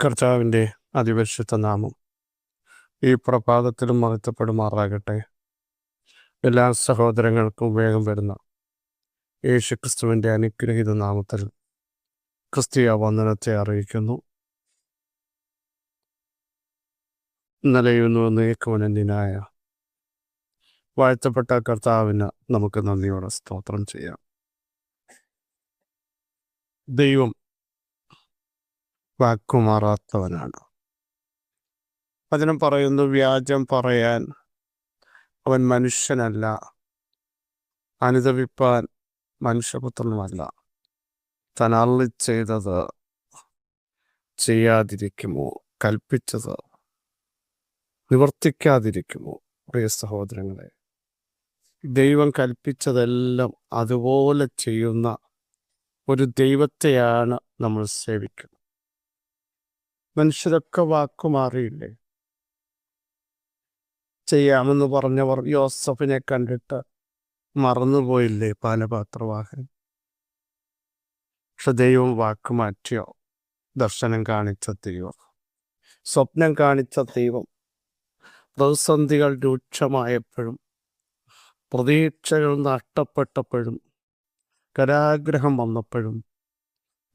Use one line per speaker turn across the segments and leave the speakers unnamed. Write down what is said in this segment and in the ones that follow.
കർത്താവിന്റെ അതിപരിശുദ്ധ നാമം ഈ പ്രഭാതത്തിലും മഹത്വപ്പെടുമാറാകട്ടെ എല്ലാ സഹോദരങ്ങൾക്കും വേഗം വരുന്ന യേശു ക്രിസ്തുവിന്റെ അനുഗ്രഹീത നാമത്തിൽ ക്രിസ്തീയ വന്ദനത്തെ അറിയിക്കുന്നു. നിലയുന്നു നീക്കുവനന്തിനായ വാഴ്ത്തപ്പെട്ട കർത്താവിന് നമുക്ക് നന്ദിയോടെ സ്തോത്രം ചെയ്യാം. ദൈവം വാക്കുമാറാത്തവനാണ്. വചനം പറയുന്നു വ്യാജം പറയാൻ അവൻ മനുഷ്യനല്ല. അനുദവിപ്പാൻ മനുഷ്യപുത്രനുമല്ല. താൻ അള്ളി ചെയ്തത് ചെയ്യാതിരിക്കുമോ? കൽപ്പിച്ചത് നിവർത്തിക്കാതിരിക്കുമോ? പ്രിയ സഹോദരങ്ങളെ ദൈവം കൽപ്പിച്ചതെല്ലാം അതുപോലെ ചെയ്യുന്ന ഒരു ദൈവത്തെയാണ് നമ്മൾ സേവിക്കുന്നത്. മനുഷ്യരൊക്കെ വാക്കുമാറിയില്ലേ ചെയ്യാമെന്ന് പറഞ്ഞവർ യോസഫിനെ കണ്ടിട്ട് മറന്നുപോയില്ലേ പാനപാത്രവാഹൻ പക്ഷെ ദൈവം വാക്കുമാറ്റിയോ ദർശനം കാണിച്ച ദൈവം. സ്വപ്നം കാണിച്ച ദൈവം. പ്രതിസന്ധികൾ രൂക്ഷമായപ്പോഴും പ്രതീക്ഷകൾ നഷ്ടപ്പെട്ടപ്പോഴും കരാഗ്രഹം വന്നപ്പോഴും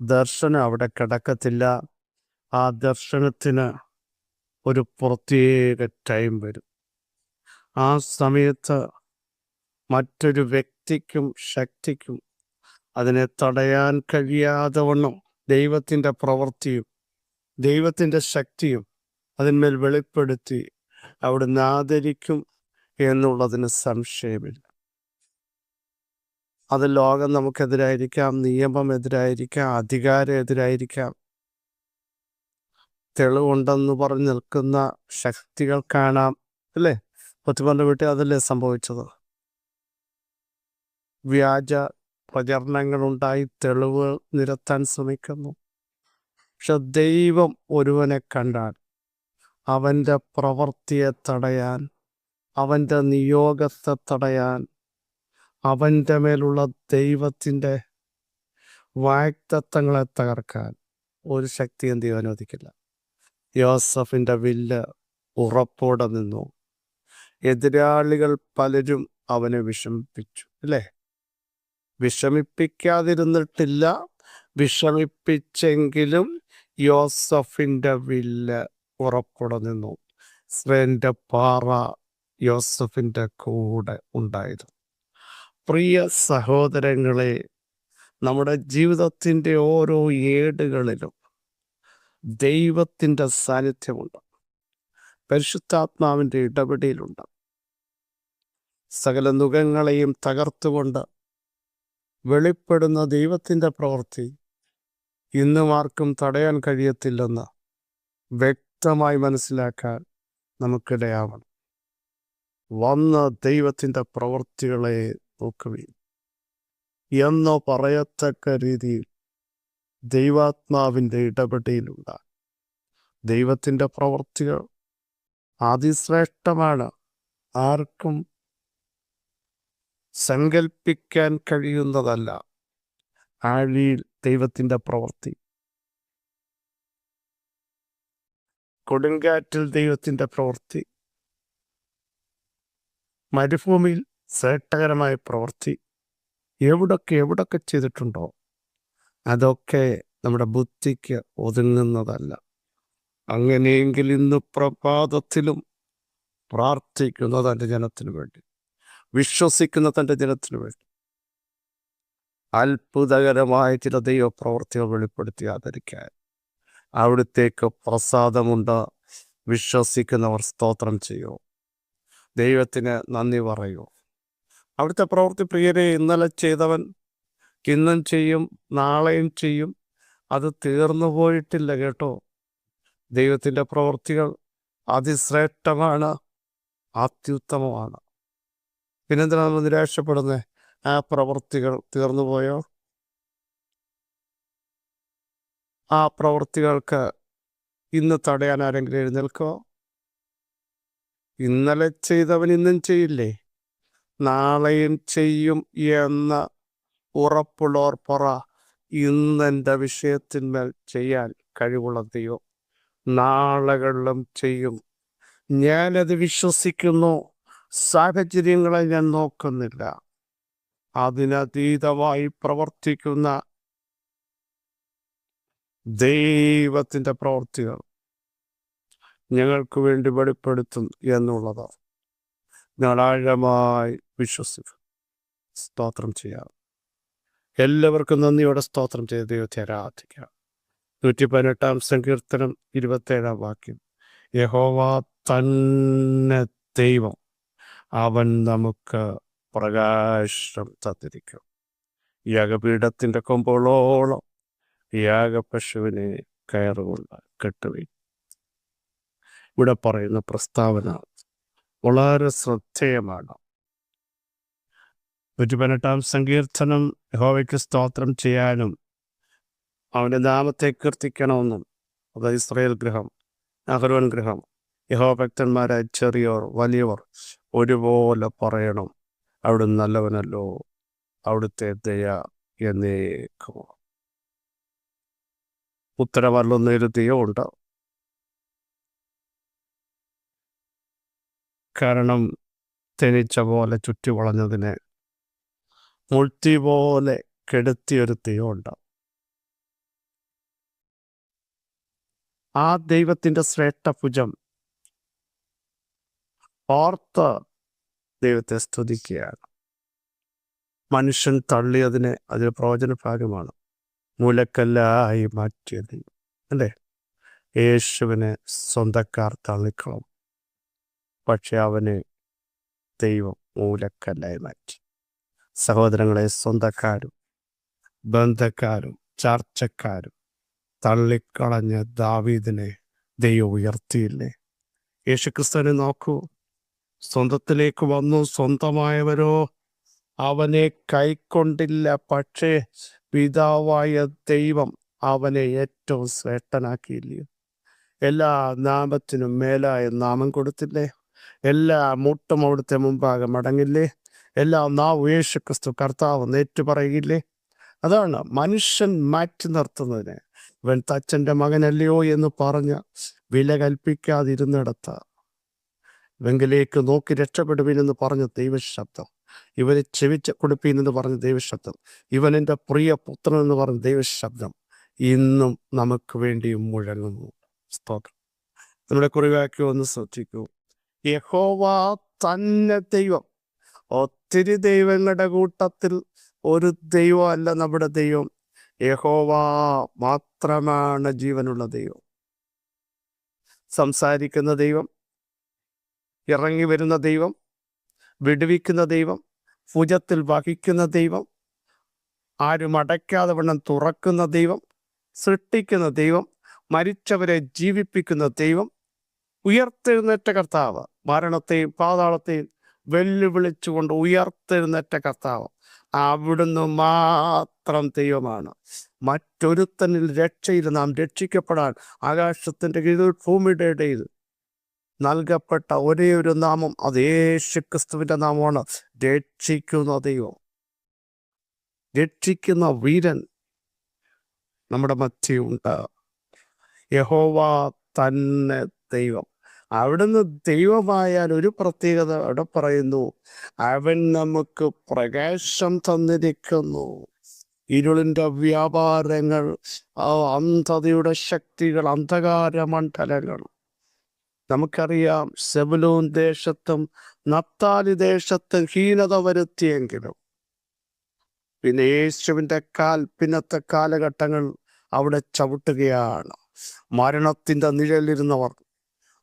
ദർശനം അവിടെ കിടക്കത്തില്ല. ആ ദർശനത്തിന് ഒരു പ്രത്യേക ടൈം വരും. ആ സമയത്ത് മറ്റൊരു വ്യക്തിക്കും ശക്തിക്കും അതിനെ തടയാൻ കഴിയാതെ വണ്ണം ദൈവത്തിന്റെ പ്രവൃത്തിയും ദൈവത്തിന്റെ ശക്തിയും അതിന്മേൽ വെളിപ്പെടുത്തി അവിടുന്ന് ആദരിക്കും എന്നുള്ളതിന് സംശയമില്ല. അത് ലോകം നമുക്കെതിരായിരിക്കാം നിയമം എതിരായിരിക്കാം അധികാരം എതിരായിരിക്കാം. തെളിവുണ്ടെന്ന് പറഞ്ഞ് നിൽക്കുന്ന ശക്തികൾ കാണാം അല്ലേ? പത്തുപന്റെ വീട്ടിൽ അതല്ലേ സംഭവിച്ചത്? വ്യാജ പ്രചരണങ്ങളുണ്ടായി തെളിവ് നിരത്താൻ ശ്രമിക്കുന്നു. പക്ഷെ ദൈവം ഒരുവനെ കണ്ടാൽ അവന്റെ പ്രവൃത്തിയെ തടയാൻ അവന്റെ നിയോഗത്തെ തടയാൻ അവന്റെ മേലുള്ള ദൈവത്തിന്റെ വാക്തത്വങ്ങളെ തകർക്കാൻ ഒരു ശക്തി എന്ത് ചെയ്യാൻ അനുവദിക്കില്ല? യോസഫിന്റെ വില്ല് ഉറപ്പോടെ നിന്നു. എതിരാളികൾ പലരും അവനെ വിഷമിപ്പിച്ചു അല്ലേ? വിഷമിപ്പിക്കാതിരുന്നിട്ടില്ല. വിഷമിപ്പിച്ചെങ്കിലും യോസഫിന്റെ വില്ല് ഉറപ്പോടെ നിന്നു. ഇസ്രേലിന്റെ പാറ യോസഫിന്റെ കൂടെ ഉണ്ടായിരുന്നു. പ്രിയ സഹോദരങ്ങളെ നമ്മുടെ ജീവിതത്തിന്റെ ഓരോ ഏടുകളിലും ദൈവത്തിന്റെ സാന്നിധ്യമുണ്ട്. പരിശുദ്ധാത്മാവിന്റെ ഇടപെടലുണ്ട്. സകല നുഖങ്ങളെയും തകർത്തുകൊണ്ട് വെളിപ്പെടുന്ന ദൈവത്തിന്റെ പ്രവൃത്തി ഇന്നും ആർക്കും തടയാൻ കഴിയത്തില്ലെന്ന് വ്യക്തമായി മനസ്സിലാക്കാൻ നമുക്കിടയാവണം. വന്ന ദൈവത്തിന്റെ പ്രവൃത്തികളെ നോക്കുകയും എന്നോ പറയത്തക്ക രീതിയിൽ ദൈവാത്മാവിന്റെ ഇടപെടലുണ്ട് ദൈവത്തിന്റെ പ്രവൃത്തികൾ അതിശ്രേഷ്ഠമാണ്. ആർക്കും സങ്കൽപ്പിക്കാൻ കഴിയുന്നതല്ല ആഴിയിൽ ദൈവത്തിന്റെ പ്രവൃത്തി. കൊടുങ്കാറ്റിൽ ദൈവത്തിന്റെ പ്രവൃത്തി. മരുഭൂമിയിൽ ശ്രേഷ്ഠകരമായ പ്രവൃത്തി. എവിടൊക്കെ എവിടൊക്കെ ചെയ്തിട്ടുണ്ടോ അതൊക്കെ നമ്മുടെ ബുദ്ധിക്ക് ഒതുങ്ങുന്നതല്ല. അങ്ങനെയെങ്കിൽ ഇന്ന് പ്രഭാതത്തിലും പ്രാർത്ഥിക്കുന്ന തന്റെ ജനത്തിനു വേണ്ടി വിശ്വസിക്കുന്ന തന്റെ ജനത്തിനു വേണ്ടി അത്ഭുതകരമായ ചില ദൈവപ്രവർത്തികൾ വെളിപ്പെടുത്തി ആദരിക്കാൻ അവിടുത്തേക്ക് പ്രസാദമുണ്ട്. വിശ്വസിക്കുന്നവർ സ്തോത്രം ചെയ്യൂ. ദൈവത്തിന് നന്ദി പറയൂ. അവിടുത്തെ പ്രവൃത്തി പ്രിയരെ ഇന്നലെ ചെയ്തവൻ ഇന്നും ചെയ്യും നാളെയും ചെയ്യും. അത് തീർന്നു പോയിട്ടില്ല കേട്ടോ. ദൈവത്തിന്റെ പ്രവൃത്തികൾ അതിശ്രേഷ്ഠമാണ് അത്യുത്തമമാണ്. പിന്നെന്തിനാ നമ്മൾ നിരാശപ്പെടുന്നത് ആ പ്രവൃത്തികൾ തീർന്നു പോയോ? ആ പ്രവൃത്തികൾക്ക് ഇന്ന് തടയാൻ ആരെങ്കിലും എഴുന്നേൽക്കോ? ഇന്നലെ ചെയ്തവൻ ഇന്നും ചെയ്യില്ലേ? നാളെയും ചെയ്യും എന്ന ഉറപ്പുള്ളവർ പറ. ഇന്നെന്റെ വിഷയത്തിന്മേൽ ചെയ്യാൻ കഴിവുള്ള ദൈവം നാളുകളിലും ചെയ്യും. ഞാനത് വിശ്വസിക്കുന്നു. സാഹചര്യങ്ങളെ ഞാൻ നോക്കുന്നില്ല. അതിനതീതമായി പ്രവർത്തിക്കുന്ന ദൈവത്തിന്റെ പ്രവർത്തികൾ ഞങ്ങൾക്ക് വേണ്ടി വെളിപ്പെടുത്തും എന്നുള്ളത് ഞങ്ങൾ ആഴമായി വിശ്വസിക്കും സ്തോത്രം ചെയ്യാം. എല്ലാവർക്കും നന്ദിയോടെ സ്തോത്രം ചെയ്ത് ദൈവത്തെ ആരാധിക്കാം. നൂറ്റി പതിനെട്ടാം സങ്കീർത്തനം ഇരുപത്തേഴാം വാക്യം. യഹോവ തന്നെ ദൈവം അവൻ നമുക്ക് പ്രകാശം തന്നിരിക്കും. യാഗപീഠത്തിന്റെ കൊമ്പോളോളം യാഗപശുവിനെ കയറുകൊണ്ട് കെട്ടുവി. ഇവിടെ പറയുന്ന പ്രസ്താവന വളരെ ശ്രദ്ധേയമാണ്. നൂറ്റി പതിനെട്ടാം സങ്കീർത്തനം യഹോവയ്ക്ക് സ്തോത്രം ചെയ്യാനും അവന്റെ നാമത്തെ കീർത്തിക്കണമെന്നും അത് ഇസ്രയേൽ ഗൃഹം അഹരോൻ ഗൃഹം യഹോഭക്തന്മാരായ ചെറിയവർ വലിയവർ ഒരുപോലെ പറയണം. അവിടുന്ന് നല്ലവനല്ലോ അവിടുത്തെ ദയ എന്നേക്കുമോ ഉത്തരമല്ലെന്ന് എഴുതിയോ ഉണ്ട് കാരണം തെനിച്ച പോലെ ചുറ്റി വളഞ്ഞതിനെ മുൾത്തി പോലെ കെടുത്തിയൊരു ദൈവമുണ്ട് ആ ദൈവത്തിന്റെ ശ്രേഷ്ഠഭുജം ഓർത്ത് ദൈവത്തെ സ്തുതിക്കുകയാണ്. മനുഷ്യൻ തള്ളിയതിനെ അതിൽ പ്രവചന ഭാഗമാണ്. മൂലക്കല്ലായി മാറ്റിയത്. അല്ലേ? യേശുവിനെ സ്വന്തക്കാർ തള്ളിക്കളും പക്ഷെ അവനെ ദൈവം മൂലക്കല്ലായി മാറ്റി. സഹോദരങ്ങളെ സ്വന്തക്കാരും ബന്ധക്കാരും ചർച്ചക്കാരും തള്ളിക്കളഞ്ഞ ദാവീദിനെ ദൈവം ഉയർത്തിയില്ലേ? യേശുക്രിസ്തുവിനെ നോക്കൂ. സ്വന്തത്തിലേക്ക് വന്നു. സ്വന്തമായവരോ അവനെ കൈക്കൊണ്ടില്ല. പക്ഷേ പിതാവായ ദൈവം അവനെ ഏറ്റവും ശ്രേഷ്ഠനാക്കിയില്ലയോ എല്ലാ നാമത്തിനും മേലായ നാമം കൊടുത്തില്ലേ? എല്ലാ മുട്ടും അവിടുത്തെ മുമ്പാകെ മടങ്ങില്ലേ? എല്ലാ നാ യേശു ക്രിസ്തു കർത്താവ് നേറ്റു പറയില്ലേ അതാണ് മനുഷ്യൻ മാറ്റി നിർത്തുന്നതിന് ഇവൻ തച്ചന്റെ മകനല്ലയോ എന്ന് പറഞ്ഞ് വില കൽപ്പിക്കാതിരുന്നിടത്ത് വെങ്കിലേക്ക് നോക്കി രക്ഷപ്പെടുവിനെന്ന് പറഞ്ഞ ദൈവശബ്ദം ഇവനെ ചെവിച്ച കൊടുപ്പീനെന്ന് പറഞ്ഞ ദൈവശബ്ദം ഇവൻ എന്റെ പ്രിയ പുത്രൻ എന്ന് പറഞ്ഞ ദൈവശബ്ദം ഇന്നും നമുക്ക് വേണ്ടിയും മുഴങ്ങുന്നു. സ്തോത്രം. നമ്മുടെ കുറിവാക്കി ഒന്ന് ശ്രദ്ധിക്കൂ. യഹോവ തന്നെ ദൈവം ഒത്തിരി ദൈവങ്ങളുടെ കൂട്ടത്തിൽ ഒരു ദൈവമല്ല നമ്മുടെ ദൈവം. യഹോവ മാത്രമാണ് ജീവനുള്ള ദൈവം. സംസാരിക്കുന്ന ദൈവം ഇറങ്ങി വരുന്ന ദൈവം വിടുവിക്കുന്ന ദൈവം ഭുജത്തിൽ വഹിക്കുന്ന ദൈവം ആരും അടയ്ക്കാതെ വണ്ണം തുറക്കുന്ന ദൈവം സൃഷ്ടിക്കുന്ന ദൈവം മരിച്ചവരെ ജീവിപ്പിക്കുന്ന ദൈവം ഉയർത്തെഴുന്നേറ്റ കർത്താവ് മരണത്തെയും പാതാളത്തെയും വെല്ലുവിളിച്ചുകൊണ്ട് ഉയർത്തെഴുന്നേറ്റ കർത്താവ് അവിടുന്ന് മാത്രം ദൈവമാണ്. മറ്റൊരുത്തനിൽ രക്ഷയിൽ നാം രക്ഷിക്കപ്പെടാൻ ആകാശത്തിന്റെ കീഴിൽ ഭൂമിയുടെ ഇടയിൽ നൽകപ്പെട്ട ഒരേ ഒരു നാമം അത് യേശു ക്രിസ്തുവിന്റെ നാമമാണ്. രക്ഷിക്കുന്ന ദൈവം. രക്ഷിക്കുന്ന വീരൻ നമ്മുടെ മധ്യയുണ്ട് യഹോവ തന്നെ ദൈവം. അവിടുന്ന് ദൈവമായാൽ ഒരു പ്രത്യേകത അവിടെ പറയുന്നു. അവൻ നമുക്ക് പ്രകാശം തന്നിരിക്കുന്നു. ഇരുളിന്റെ വ്യാപാരങ്ങൾ അന്ധതയുടെ ശക്തികൾ അന്ധകാര മണ്ഡലങ്ങൾ. നമുക്കറിയാം സെബലൂൻ ദേശത്തും നത്താലി ദേശത്തും ഹീനത വരുത്തിയെങ്കിലും പിന്നെ യേശുവിന്റെ കാൽ പിന്നത്തെ കാലഘട്ടങ്ങൾ അവിടെ ചവിട്ടുകയാണ്. മരണത്തിന്റെ നിഴലിരുന്നവർ.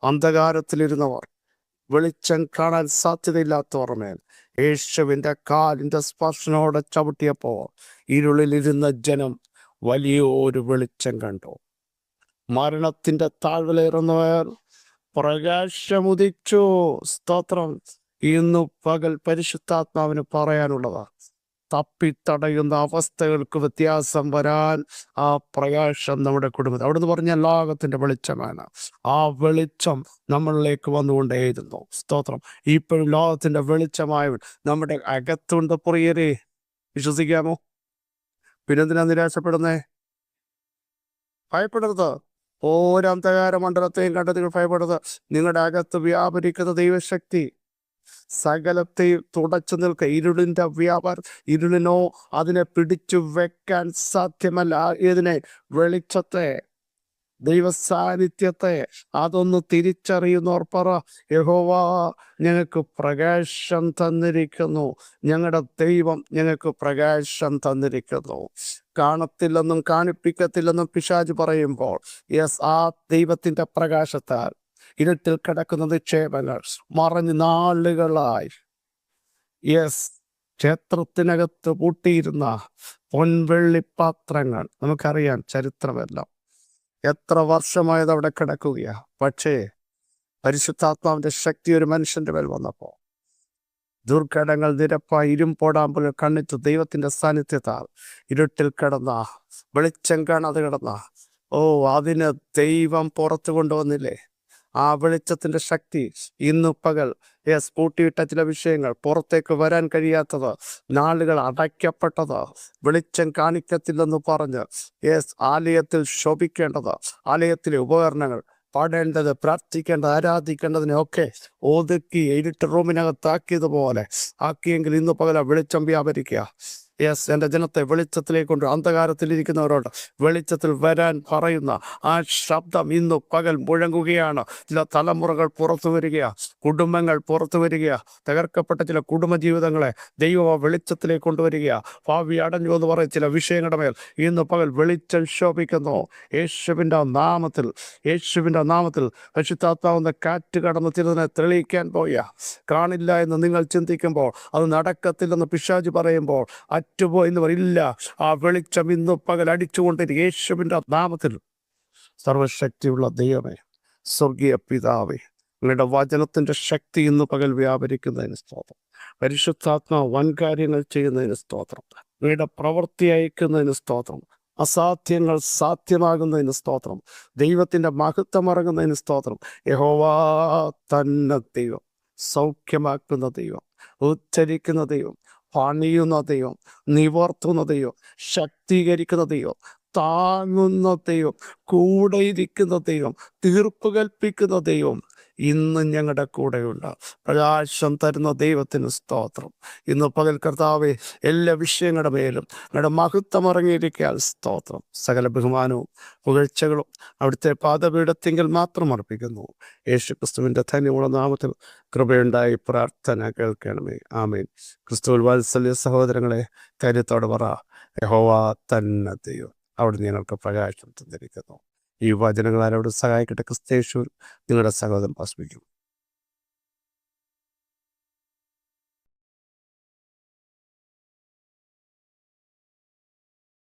അന്ധകാരത്തിലിരുന്നവർ വെളിച്ചം കാണാൻ സാധ്യതയില്ലാത്തവർ മേൽ യേശുവിന്റെ കാലിന്റെ സ്പർശനോടെ ചവിട്ടിയപ്പോൾ ഇരുളിലിരുന്ന ജനം വലിയൊരു വെളിച്ചം കണ്ടു. മരണത്തിന്റെ താഴ്വലേറുന്നവർ പ്രകാശമുദിച്ചു. സ്തോത്രം. ഇന്നു പകൽ പരിശുദ്ധാത്മാവിന് പറയാനുള്ളതാണ്. തപ്പിത്തടയുന്ന അവസ്ഥകൾക്ക് വ്യത്യാസം വരാൻ ആ പ്രകാശം നമ്മുടെ കുടുംബത്തിൽ. അവിടെ നിന്ന് പറഞ്ഞ ലോകത്തിന്റെ വെളിച്ചമാണ്. ആ വെളിച്ചം നമ്മളിലേക്ക് വന്നുകൊണ്ടേയിരുന്നു. സ്തോത്രം. ഇപ്പോഴും ലോകത്തിന്റെ വെളിച്ചമായവൻ നമ്മുടെ അകത്തുണ്ട്. പ്രിയരെ വിശ്വസിക്കാമോ? പിന്നെന്തിനാ നിരാശപ്പെടുന്നേ? ഭയപ്പെടരുത്. ഓരോ അന്ധകാര മണ്ഡലത്തെയും കണ്ട് നിങ്ങൾ ഭയപ്പെടരുത്. നിങ്ങളുടെ അകത്ത് വ്യാപരിക്കുന്ന ദൈവശക്തി സകലത്തെയും തുടച്ചു നിൽക്കുക ഇരുളിന്റെ വ്യാപാരം ഇരുളിനോ അതിനെ പിടിച്ചു വെക്കാൻ സാധ്യമല്ല. ഇതിനെ വെളിച്ചത്തെ ദൈവ സാന്നിധ്യത്തെ അതൊന്ന് തിരിച്ചറിയുന്നവർ പറ. യഹോവ ഞങ്ങൾക്ക് പ്രകാശം തന്നിരിക്കുന്നു. ഞങ്ങളുടെ ദൈവം ഞങ്ങൾക്ക് പ്രകാശം തന്നിരിക്കുന്നു. കാണത്തില്ലെന്നും കാണിപ്പിക്കത്തില്ലെന്നും പിശാജ് പറയുമ്പോൾ യെസ് ആ ദൈവത്തിന്റെ പ്രകാശത്താൽ ഇരുട്ടിൽ കിടക്കുന്ന നിക്ഷേപങ്ങൾ മറഞ്ഞ് നാളുകളായി. യെസ് ക്ഷേത്രത്തിനകത്ത് പൂട്ടിയിരുന്ന പൊൻവെള്ളിപ്പാത്രങ്ങൾ. നമുക്കറിയാം ചരിത്രമെല്ലാം. എത്ര വർഷമായത് അവിടെ കിടക്കുകയാ. പക്ഷേ പരിശുദ്ധാത്മാവിന്റെ ശക്തി ഒരു മനുഷ്യന്റെ മേൽ വന്നപ്പോ ദുർഘടങ്ങൾ നിരപ്പായി ഇരുമ്പോടാമ്പുകൾ കണ്ണിച്ചു ദൈവത്തിന്റെ സാന്നിധ്യത്താൽ ഇരുട്ടിൽ കിടന്ന വെളിച്ചം കാണാതെ കിടന്ന. ഓ അതിന് ദൈവം പുറത്തു കൊണ്ടുവന്നില്ലേ? ആ വെളിച്ചത്തിന്റെ ശക്തി ഇന്ന് പകൽ. യെസ് പൂട്ടിയിട്ട ചില വിഷയങ്ങൾ പുറത്തേക്ക് വരാൻ കഴിയാത്തത് നാളുകൾ അടയ്ക്കപ്പെട്ടത് വെളിച്ചം കാണിക്കത്തില്ലെന്ന് പറഞ്ഞ്. യെസ് ആലയത്തിൽ ശോഭിക്കേണ്ടത് ആലയത്തിലെ ഉപകരണങ്ങൾ പാടേണ്ടത് പ്രാർത്ഥിക്കേണ്ടത് ആരാധിക്കേണ്ടതിനെയൊക്കെ ഒതുക്കി എഡിറ്റ് റൂമിനകത്താക്കിയതുപോലെ ആക്കിയെങ്കിൽ ഇന്ന് പകല വെളിച്ചം വ്യാപരിക്കുക. യെസ് എന്റെ ജനത്തെ വെളിച്ചത്തിലേക്ക് കൊണ്ട് അന്ധകാരത്തിലിരിക്കുന്നവരോട് വെളിച്ചത്തിൽ വരാൻ പറയുന്ന ആ ശബ്ദം ഇന്ന് പകൽ മുഴങ്ങുകയാണ്. ചില തലമുറകൾ പുറത്തു വരികയാ. കുടുംബങ്ങൾ പുറത്തു വരിക തകർക്കപ്പെട്ട ചില കുടുംബ ജീവിതങ്ങളെ ദൈവം ആ വെളിച്ചത്തിലേക്ക് കൊണ്ടുവരിക. ഭാവി അടഞ്ഞു എന്ന് പറയുന്ന ചില വിഷയങ്ങളുടെ മേൽ ഇന്ന് പകൽ വെളിച്ചം ശോഭിക്കുന്നു. യേശുവിന്റെ നാമത്തിൽ യേശുവിന്റെ നാമത്തിൽ പരിശുദ്ധാത്മാവെന്ന കാറ്റ് കടന്ന് തിരുതിനെ തെളിയിക്കാൻ പോയ കാണില്ല എന്ന് നിങ്ങൾ ചിന്തിക്കുമ്പോൾ അത് നടക്കത്തില്ലെന്ന് പിശാജ് പറയുമ്പോൾ അറ്റുപോയി എന്ന് പറയില്ല ആ വെളിച്ചം ഇന്ന് പകൽ അടിച്ചുകൊണ്ടിരിക്കും. യേശുവിന്റെ നാമത്തിൽ സർവശക്തിയുള്ള ദൈവമേ സ്വർഗീയ പിതാവേ നിങ്ങളുടെ വചനത്തിന്റെ ശക്തി ഇന്ന് പകൽ വ്യാപരിക്കുന്നതിന് സ്തോത്രം. പരിശുദ്ധാത്മാ വൻകാര്യങ്ങൾ ചെയ്യുന്നതിന് സ്തോത്രം. നിങ്ങളുടെ പ്രവൃത്തി അയക്കുന്നതിന് സ്തോത്രം. അസാധ്യങ്ങൾ സാധ്യമാകുന്നതിന് സ്തോത്രം. ദൈവത്തിന്റെ മഹത്വം ഇറങ്ങുന്നതിന് സ്തോത്രം. യഹോവാ തന്നെ ദൈവം. സൗഖ്യമാക്കുന്ന ദൈവം. ഉദ്ധരിക്കുന്ന ദൈവം. പണിയുന്ന ദൈവം. നിവർത്തുന്ന ദൈവം. ശക്തീകരിക്കുന്ന ദൈവം. താങ്ങുന്ന ദൈവം. കൂടെ ഇരിക്കുന്ന ദൈവം. തീർപ്പ് കൽപ്പിക്കുന്ന ദൈവം. ഇന്ന് ഞങ്ങളുടെ കൂടെയുള്ള പ്രകാശം തരുന്ന ദൈവത്തിന് സ്തോത്രം. ഇന്ന് പകൽ കർത്താവെ എല്ലാ വിഷയങ്ങളുടെ മേലും ഞങ്ങളുടെ മഹത്വം ഇറങ്ങിയിരിക്കാൻ സ്തോത്രം. സകല ബഹുമാനവും പുകഴ്ചകളും അവിടുത്തെ പാദപീഠത്തിങ്കിൽ മാത്രം അർപ്പിക്കുന്നു. യേശു ക്രിസ്തുവിന്റെ ധന്യമുള്ള നാമത്തിൽ കൃപയുണ്ടായി പ്രാർത്ഥന കേൾക്കണമേ. ആമേൻ. ക്രിസ്തുവിൽ വാത്സല്യ സഹോദരങ്ങളെ ധൈര്യത്തോടെ പറ യഹോവ തന്നെ ദൈവം. അവിടെ നിങ്ങൾക്ക് പ്രകാശം തന്നിരിക്കുന്നു. ഈ വചനങ്ങൾ ആരോട് സഹായിക്കട്ടെ. ക്രിസ്തേശ്വർ നിങ്ങളുടെ സഹോദരൻ ആസ്മിക്കും